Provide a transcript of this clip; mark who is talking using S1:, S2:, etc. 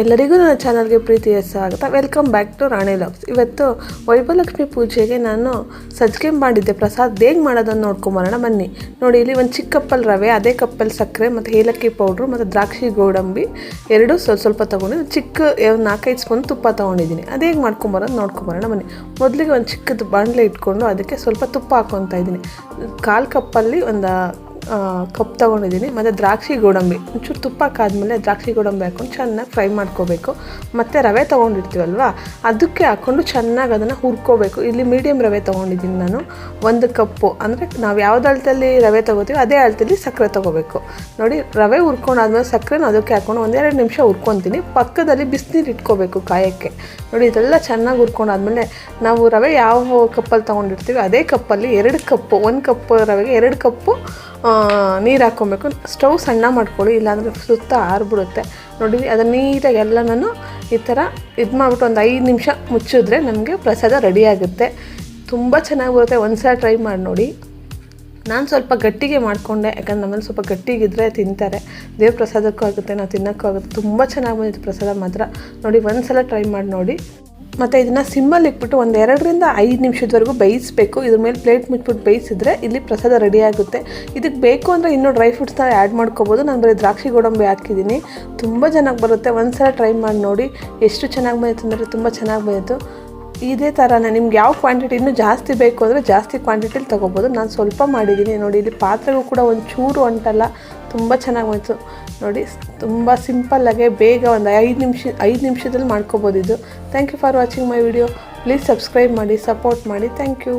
S1: ಎಲ್ಲರಿಗೂ ನನ್ನ ಚಾನಲ್ಗೆ ಪ್ರೀತಿಯ ಸ್ವಾಗತ. Welcome back to Rani logs ಇವತ್ತು ವೈಭವಲಕ್ಷ್ಮಿ ಪೂಜೆಗೆ ನಾನು ಸಜ್ಜಿಗೆ ಮಾಡಿದ್ದೆ. ಪ್ರಸಾದ್ ಹೇಗೆ ಮಾಡೋದನ್ನು ನೋಡ್ಕೊಂಬರೋಣ ಬನ್ನಿ. ನೋಡಿ, ಇಲ್ಲಿ ಒಂದು ಚಿಕ್ಕ ಕಪ್ಪಲ್ಲಿ ರವೆ, ಅದೇ ಕಪ್ಪಲ್ಲಿ ಸಕ್ಕರೆ, ಮತ್ತು ಏಲಕ್ಕಿ ಪೌಡ್ರು, ಮತ್ತು ದ್ರಾಕ್ಷಿ ಗೋಡಂಬಿ ಎರಡು ಸ್ವಲ್ಪ ಸ್ವಲ್ಪ ತೊಗೊಂಡು ಚಿಕ್ಕ ನಾಲ್ಕೈದು ಸ್ಪೂನ್ ತುಪ್ಪ ತೊಗೊಂಡಿದ್ದೀನಿ. ಅದು ಹೇಗೆ ಮಾಡ್ಕೊಂಬರೋದು ನೋಡ್ಕೊಂಬರೋಣ ಬನ್ನಿ. ಮೊದಲಿಗೆ ಒಂದು ಚಿಕ್ಕದು ಬಾಣಲೆ ಇಟ್ಕೊಂಡು ಅದಕ್ಕೆ ಸ್ವಲ್ಪ ತುಪ್ಪ ಹಾಕ್ಕೊತಾ ಇದ್ದೀನಿ. ಕಾಲು ಕಪ್ಪಲ್ಲಿ ಒಂದು ಕಪ್ ತೊಗೊಂಡಿದ್ದೀನಿ. ಮತ್ತು ದ್ರಾಕ್ಷಿ ಗೋಡಂಬಿ. ಒಂಚೂರು ತುಪ್ಪ ಕಾದ್ಮೇಲೆ ದ್ರಾಕ್ಷಿ ಗೋಡಂಬಿ ಹಾಕ್ಕೊಂಡು ಚೆನ್ನಾಗಿ ಫ್ರೈ ಮಾಡ್ಕೋಬೇಕು. ಮತ್ತು ರವೆ ತೊಗೊಂಡಿರ್ತೀವಲ್ವ, ಅದಕ್ಕೆ ಹಾಕ್ಕೊಂಡು ಚೆನ್ನಾಗಿ ಅದನ್ನು ಹುರ್ಕೋಬೇಕು. ಇಲ್ಲಿ ಮೀಡಿಯಮ್ ರವೆ ತೊಗೊಂಡಿದ್ದೀನಿ ನಾನು. ಒಂದು ಕಪ್ಪು. ಅಂದರೆ ನಾವು ಯಾವ್ದು ಅಳತೆಯಲ್ಲಿ ರವೆ ತೊಗೋತೀವಿ ಅದೇ ಅಳತೆಯಲ್ಲಿ ಸಕ್ಕರೆ ತೊಗೋಬೇಕು. ನೋಡಿ, ರವೆ ಹುರ್ಕೊಂಡಾದ್ಮೇಲೆ ಸಕ್ಕರೆನ ಅದಕ್ಕೆ ಹಾಕ್ಕೊಂಡು ಒಂದೆರಡು ನಿಮಿಷ ಹುರ್ಕೊತೀನಿ. ಪಕ್ಕದಲ್ಲಿ ಬಿಸಿನೀರು ಇಟ್ಕೋಬೇಕು ಕಾಯಕ್ಕೆ. ನೋಡಿ, ಇದೆಲ್ಲ ಚೆನ್ನಾಗಿ ಹುರ್ಕೊಂಡಾದ್ಮೇಲೆ ನಾವು ರವೆ ಯಾವ ಕಪ್ಪಲ್ಲಿ ತೊಗೊಂಡಿರ್ತೀವಿ ಅದೇ ಕಪ್ಪಲ್ಲಿ ಎರಡು ಕಪ್ಪು, ಒಂದು ಕಪ್ ರವೆಗೆ ಎರಡು ಕಪ್ಪು ನೀರು ಹಾಕ್ಕೊಬೇಕು. ಸ್ಟವ್ ಸಣ್ಣ ಮಾಡ್ಕೊಳ್ಳಿ, ಇಲ್ಲಾಂದರೆ ಸುತ್ತ ಆರ್ಬಿಡುತ್ತೆ. ನೋಡಿ, ಅದನ್ನು ನೀಟಾಗಿ ಎಲ್ಲ ನಾನು ಈ ಥರ ಇದು ಮಾಡಿಬಿಟ್ಟು ಒಂದು ಐದು ನಿಮಿಷ ಮುಚ್ಚಿದ್ರೆ ನಮಗೆ ಪ್ರಸಾದ ರೆಡಿ ಆಗುತ್ತೆ. ತುಂಬ ಚೆನ್ನಾಗಿ ಬರುತ್ತೆ. ಒಂದು ಸಲ ಟ್ರೈ ಮಾಡಿ ನೋಡಿ. ನಾನು ಸ್ವಲ್ಪ ಗಟ್ಟಿಗೆ ಮಾಡಿಕೊಂಡೆ, ಯಾಕಂದ್ರೆ ನಮ್ಮಲ್ಲಿ ಸ್ವಲ್ಪ ಗಟ್ಟಿಗಿದ್ರೆ ತಿಂತಾರೆ. ದೇವ್ರ ಪ್ರಸಾದಕ್ಕೂ ಆಗುತ್ತೆ ನಾವು ತಿನ್ನೋಕ್ಕೂ ಆಗುತ್ತೆ. ತುಂಬ ಚೆನ್ನಾಗಿ ಬಂದಿತ್ತು ಪ್ರಸಾದ ಮಾತ್ರ. ನೋಡಿ ಒಂದು ಸಲ ಟ್ರೈ ಮಾಡಿ ನೋಡಿ. ಮತ್ತು ಇದನ್ನು ಸಿಮ್ಮಲ್ಲಿ ಇಟ್ಬಿಟ್ಟು ಒಂದು ಎರಡರಿಂದ ಐದು ನಿಮಿಷದವರೆಗೂ ಬೇಯಿಸಬೇಕು. ಇದ್ರ ಮೇಲೆ ಪ್ಲೇಟ್ ಮುಚ್ಚಿಬಿಟ್ಟು ಬೇಯಿಸಿದ್ರೆ ಇಲ್ಲಿ ಪ್ರಸಾದ ರೆಡಿ ಆಗುತ್ತೆ. ಇದಕ್ಕೆ ಬೇಕು ಅಂದರೆ ಇನ್ನೂ ಡ್ರೈ ಫ್ರೂಟ್ಸ್ನ ಆ್ಯಡ್ ಮಾಡ್ಕೋಬೋದು. ನಾನು ಬರೀ ದ್ರಾಕ್ಷಿ ಗೋಡಂಬಿ ಹಾಕಿದ್ದೀನಿ. ತುಂಬ ಚೆನ್ನಾಗಿ ಬರುತ್ತೆ. ಒಂದು ಸಲ ಟ್ರೈ ಮಾಡಿ ನೋಡಿ. ಎಷ್ಟು ಚೆನ್ನಾಗಿ ಬಂದಿತ್ತು ಅಂದರೆ ತುಂಬ ಚೆನ್ನಾಗಿ ಬಂದಿತ್ತು. ಇದೇ ಥರನೇ ನಿಮ್ಗೆ ಯಾವ ಕ್ವಾಂಟಿಟಿ ಇನ್ನೂ ಜಾಸ್ತಿ ಬೇಕು ಅಂದರೆ ಜಾಸ್ತಿ ಕ್ವಾಂಟಿಟಿಲಿ ತೊಗೋಬೋದು. ನಾನು ಸ್ವಲ್ಪ ಮಾಡಿದ್ದೀನಿ. ನೋಡಿ, ಇಲ್ಲಿ ಪಾತ್ರೆಗೂ ಕೂಡ ಒಂದು ಚೂರು ಅಂಟಲ್ಲ ತುಂಬ ಚೆನ್ನಾಗಿ ಬಂತು. ನೋಡಿ ತುಂಬ ಸಿಂಪಲ್ಲಾಗೆ ಬೇಗ ಒಂದು ಐದು ನಿಮಿಷ, ಐದು ನಿಮಿಷದಲ್ಲಿ ಮಾಡ್ಕೋಬೋದು ಇದು. Thank you for watching my video please subscribe ಮಾಡಿ ಸಪೋರ್ಟ್ ಮಾಡಿ. Thank you